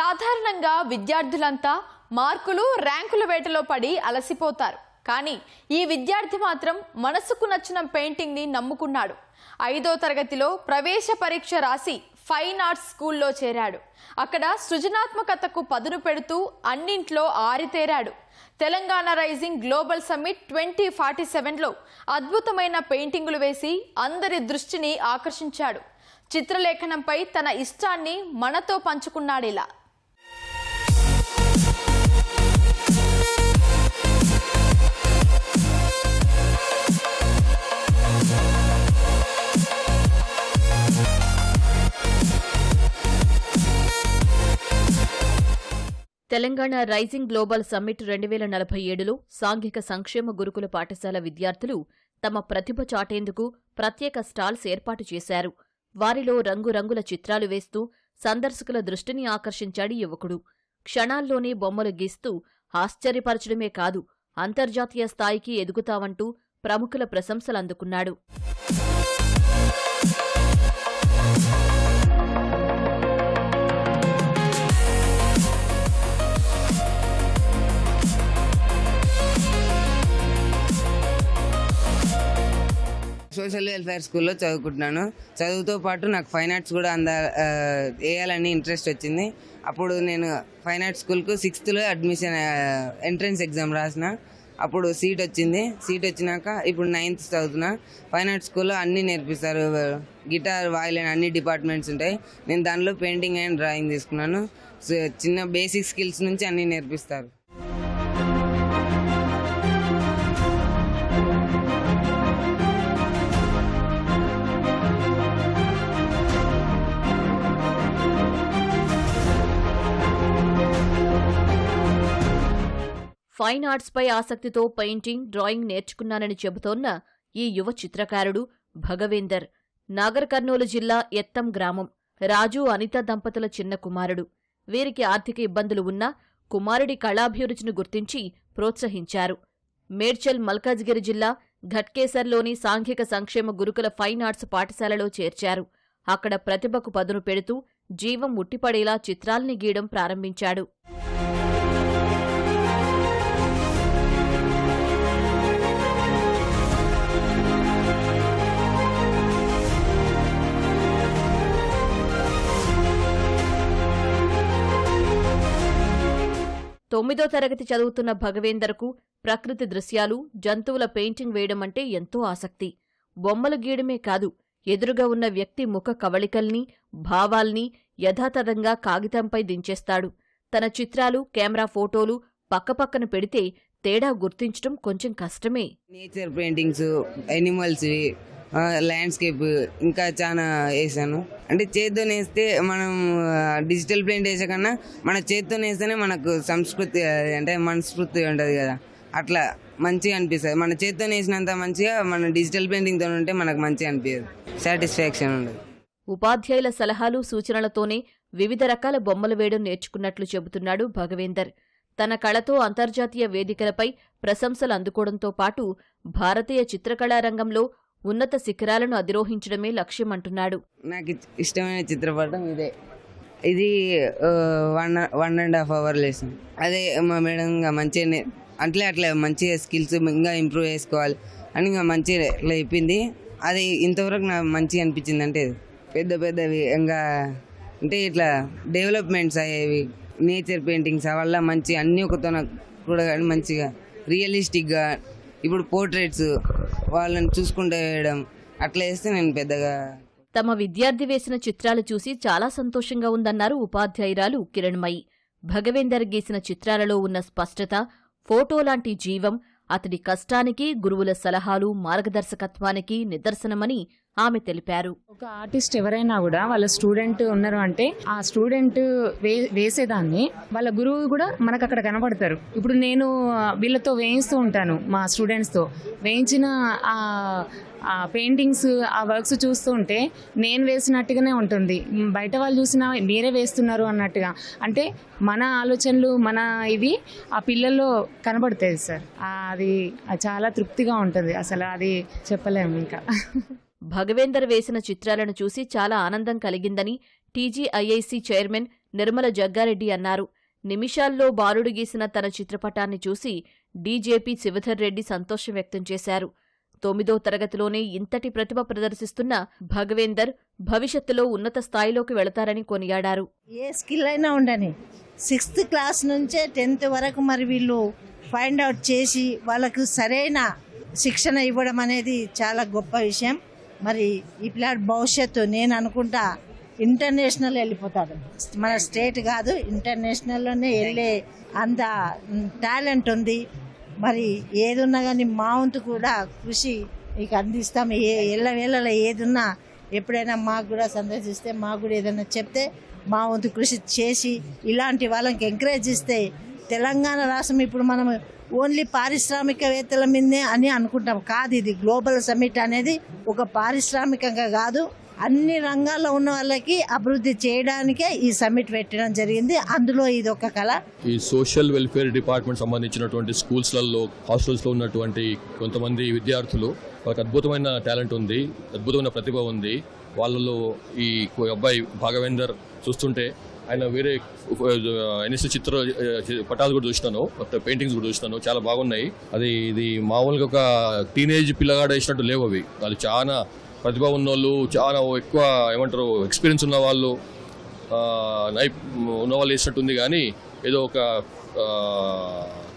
సాధారణంగా విద్యార్థులంతా మార్కులు ర్యాంకుల వేటలో పడి అలసిపోతారు. కానీ ఈ విద్యార్థి మాత్రం మనసుకు నచ్చిన పెయింటింగ్ని నమ్ముకున్నాడు. ఐదో తరగతిలో ప్రవేశ పరీక్ష రాసి ఫైన్ ఆర్ట్స్ స్కూల్లో చేరాడు. అక్కడ సృజనాత్మకతకు పదును పెడుతూ అన్నింట్లో ఆరితేరాడు. Telangana rising global summit twenty forty సెవెన్లో అద్భుతమైన పెయింటింగులు వేసి అందరి దృష్టిని ఆకర్షించాడు. చిత్రలేఖనంపై తన ఇష్టాన్ని మనతో పంచుకున్నాడిలా. తెలంగాణ రైజింగ్ గ్లోబల్ సమ్మిట్ రెండు వేల నలభై ఏడులో సాంఘిక సంక్షేమ గురుకుల పాఠశాల విద్యార్థులు తమ ప్రతిభ చాటేందుకు ప్రత్యేక స్టాల్స్ ఏర్పాటు చేశారు. వారిలో రంగురంగుల చిత్రాలు వేస్తూ సందర్శకుల దృష్టిని ఆకర్షించాడు యువకుడు. క్షణాల్లోనే బొమ్మలు గీస్తూ ఆశ్చర్యపరచడమే కాదు అంతర్జాతీయ స్థాయికి ఎదుగుతావంటూ ప్రముఖుల ప్రశంసలందుకున్నాడు. సోషల్ వెల్ఫేర్ స్కూల్లో చదువుకుంటున్నాను. చదువుతో పాటు నాకు ఫైన్ ఆర్ట్స్ కూడా అంద వేయాలని ఇంట్రెస్ట్ వచ్చింది. అప్పుడు నేను ఫైన్ ఆర్ట్స్ స్కూల్కు సిక్స్త్లో అడ్మిషన్ ఎంట్రన్స్ ఎగ్జామ్ రాసిన. అప్పుడు సీట్ వచ్చింది. సీట్ వచ్చినాక ఇప్పుడు నైన్త్ చదువుతున్నా. ఫైన్ ఆర్ట్స్ స్కూల్లో అన్నీ నేర్పిస్తారు. గిటార్ వాయిలిన్ అన్ని డిపార్ట్మెంట్స్ ఉంటాయి. నేను దానిలో పెయింటింగ్ అండ్ డ్రాయింగ్ తీసుకున్నాను. చిన్న బేసిక్ స్కిల్స్ నుంచి అన్నీ నేర్పిస్తారు. ఫైన్ ఆర్ట్స్పై ఆసక్తితో పెయింటింగ్ డ్రాయింగ్ నేర్చుకున్నానని చెబుతోన్న ఈ యువ చిత్రకారుడు భగవేందర్ నాగర్ కర్నూలు జిల్లా ఎత్తం గ్రామం. రాజు అనిత దంపతుల చిన్న కుమారుడు. వీరికి ఆర్థిక ఇబ్బందులు ఉన్నా కుమారుడి కళాభిరుచిని గుర్తించి ప్రోత్సహించారు. మేడ్చల్ మల్కాజ్గిరి జిల్లా ఘట్కేసర్లోని సాంఘిక సంక్షేమ గురుకుల ఫైన్ ఆర్ట్స్ పాఠశాలలో చేర్చారు. అక్కడ ప్రతిభకు పదును పెడుతూ జీవం ఉట్టిపడేలా చిత్రాల్ని గీయడం ప్రారంభించాడు. తొమ్మిదో తరగతి చదువుతున్న భగవేందర్కు ప్రకృతి దృశ్యాలు జంతువుల పెయింటింగ్ వేయడం అంటే ఎంతో ఆసక్తి. బొమ్మలు గీయడమే కాదు ఎదురుగా ఉన్న వ్యక్తి ముఖ కవళికల్ని భావాల్ని యథాతథంగా కాగితంపై దించేస్తాడు. తన చిత్రాలు కెమెరా ఫోటోలు పక్కపక్కన పెడితే తేడా గుర్తించడం కొంచెం కష్టమే. నేచర్ పెయింటింగ్స్ ఎనిమల్స్ ల్యాండ్స్కేప్ ఇంకా చాలా వేసాను. అంటే చేత్తో నేస్తే మనం డిజిటల్ ప్రింట్ వేసే కన్నా మన చేత్తో నేస్తేనే మనకు సంస్కృతి అంటే మనస్ఫూర్తి ఉంటుంది కదా. అట్లా మంచిగా అనిపిస్తుంది. మన చేత్తో నేసినంత మంచిగా మన డిజిటల్ పెయింటింగ్తో ఉంటే మనకు మంచిగా అనిపించదు సాటిస్ఫాక్షన్ ఉండదు. ఉపాధ్యాయుల సలహాలు సూచనలతోనే వివిధ రకాల బొమ్మలు వేయడం నేర్చుకున్నట్లు చెబుతున్నాడు భగవేందర్. తన కళతో అంతర్జాతీయ వేదికలపై ప్రశంసలు అందుకోవడంతో పాటు భారతీయ చిత్రకళా రంగంలో ఉన్నత శిఖరాలను అధిరోహించడమే లక్ష్యమంటున్నాడు. నాకు ఇష్టమైన చిత్రపటం ఇదే. ఇది one one and half hour lesson. అదే మా మేడం ఇంకా మంచిగా అట్లే అట్లా మంచిగా స్కిల్స్ ఇంకా ఇంప్రూవ్ చేసుకోవాలి అని ఇంకా మంచిగా ఇట్లా చెప్పింది అది ఇంతవరకు నాకు మంచిగా అనిపించింది అంటే పెద్ద పెద్దవి ఇంకా అంటే ఇట్లా డెవలప్మెంట్స్ అయ్యేవి నేచర్ పెయింటింగ్స్ వల్ల మంచి అన్ని ఒకతో కూడా కానీ మంచిగా రియలిస్టిక్గా ఇప్పుడు పోర్ట్రేట్స్ వాళ్ళని చూసుకుంటూ వేయడం అట్లా వేస్తే నేను పెద్దగా తమ విద్యార్థి వేసిన చిత్రాలు చూసి చాలా సంతోషంగా ఉందన్నారు ఉపాధ్యాయురాలు కిరణ్మయి. భగవేందర్ గీసిన చిత్రాలలో ఉన్న స్పష్టత ఫోటో లాంటి జీవం అతడి కష్టానికి గురువుల సలహాలు మార్గదర్శకత్వానికి నిదర్శనమని ఆమె తెలిపారు. ఒక ఆర్టిస్ట్ ఎవరైనా కూడా వాళ్ళ స్టూడెంట్ ఉన్నారు అంటే ఆ స్టూడెంట్ వే వేసేదాన్ని. వాళ్ళ గురువు కూడా మనకు అక్కడ కనబడతారు ఇప్పుడు నేను వీళ్ళతో వేయిస్తూ ఉంటాను మా స్టూడెంట్స్తో. వేయించిన ఆ ఆ పెయింటింగ్స్ ఆ వర్క్స్ చూస్తూ ఉంటే నేను వేసినట్టుగానే ఉంటుంది. బయట వాళ్ళు చూసినా మీరే వేస్తున్నారు అన్నట్టుగా. అంటే మన ఆలోచనలు మన ఇవి ఆ పిల్లల్లో కనబడుతుంది సార్. అది చాలా తృప్తిగా ఉంటుంది. అసలు అది చెప్పలేము ఇంకా. భగవేందర్ వేసిన చిత్రాలను చూసి చాలా ఆనందం కలిగిందని టీజీఐఐసి చైర్మన్ నిర్మల జగ్గారెడ్డి అన్నారు. నిమిషాల్లో బాలుడు గీసిన తన చిత్రపటాన్ని చూసి డీజేపీ శివధర్ రెడ్డి సంతోషం వ్యక్తం చేశారు. తొమ్మిదో తరగతిలోనే ఇంతటి ప్రతిభ ప్రదర్శిస్తున్న భగవేందర్ భవిష్యత్తులో ఉన్నత స్థాయిలోకి వెళతారని కొనియాడారు. ఏ స్కిల్ అయినా ఉండని. సిక్స్త్ క్లాస్ నుంచే టెన్త్ వరకు మరి వీళ్ళు ఫైండ్ అవుట్ చేసి వాళ్ళకు సరైన శిక్షణ ఇవ్వడం అనేది చాలా గొప్ప విషయం. మరి ఈ పిల్లాడు భవిష్యత్తు నేను అనుకుంటా ఇంటర్నేషనల్ వెళ్ళిపోతాడు. మన స్టేట్ కాదు ఇంటర్నేషనల్లోనే వెళ్ళే అంత టాలెంట్ ఉంది. మరి ఏదున్నా కానీ మా వంతు కూడా కృషి మీకు అందిస్తాం. ఏ ఎల్లవేళలో ఏదున్నా ఎప్పుడైనా మాకు కూడా సందర్శిస్తే మాకు కూడా ఏదైనా చెప్తే మా వంతు కృషి చేసి ఇలాంటి వాళ్ళకి ఎంకరేజ్ ఇస్తే తెలంగాణ రాష్ట్రం ఇప్పుడు మనం ఓన్లీ పారిశ్రామికవేత్తల మీదే అని అనుకుంటాం. కాదు ఇది గ్లోబల్ సమ్మిట్ అనేది ఒక పారిశ్రామికంగా కాదు. అన్ని రంగాల్లో ఉన్న వాళ్ళకి అభివృద్ధి చేయడానికే ఈ సమ్మిట్ పెట్టడం జరిగింది. అందులో ఇది ఒక కళ. ఈ సోషల్ వెల్ఫేర్ డిపార్ట్మెంట్ సంబంధించినటువంటి స్కూల్స్లలో హాస్టల్స్లో ఉన్నటువంటి కొంతమంది విద్యార్థులు వాళ్ళకి అద్భుతమైన టాలెంట్ ఉంది అద్భుతమైన ప్రతిభ ఉంది. వాళ్ళలో ఈ కో- అబ్బాయి భాగవేందర్ చూస్తుంటే ఆయన వేరే ఎన్ఎస్ చిత్ర పటాలు కూడా చూసినాను. పెయింటింగ్స్ కూడా చూసినాను. చాలా బాగున్నాయి. అది ఇది మామూలుగా ఒక టీనేజ్ పిల్లగాడు వేసినట్టు లేవు అవి. అది చాలా ప్రతిభ ఉన్నోళ్ళు చాలా ఎక్కువ ఏమంటారు ఎక్స్పీరియన్స్ ఉన్న వాళ్ళు ఆ, నైప్ ఉన్న వాళ్ళు కానీ ఏదో ఒక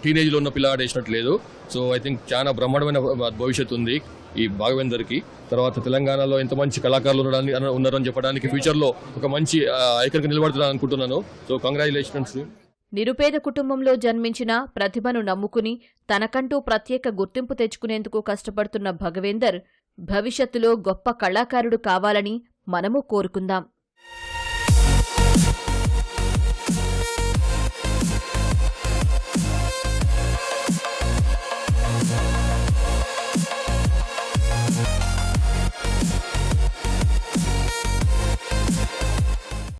టీనేజ్లో ఉన్న పిల్లగాడు వేసినట్టు లేదు సో ఐ థింక్ చాలా బ్రహ్మాండమైన భవిష్యత్తు ఉంది ఈ భాగవేందర్కి తర్వాత తెలంగాణలో ఎంత మంచి కళాకారులు ఉండడానికి ఉన్నారని చెప్పడానికి ఫ్యూచర్లో ఒక మంచి ఐకన్కి నిలబడుతున్నాను అనుకుంటున్నాను. సో కంగ్రాచులేషన్స్ నిరుపేద కుటుంబంలో జన్మించిన ప్రతిభను నమ్ముకుని తనకంటూ ప్రత్యేక గుర్తింపు తెచ్చుకునేందుకు కష్టపడుతున్న భగవేందర్ భవిష్యత్తులో గొప్ప కళాకారుడు కావాలని మనము కోరుకుందాం.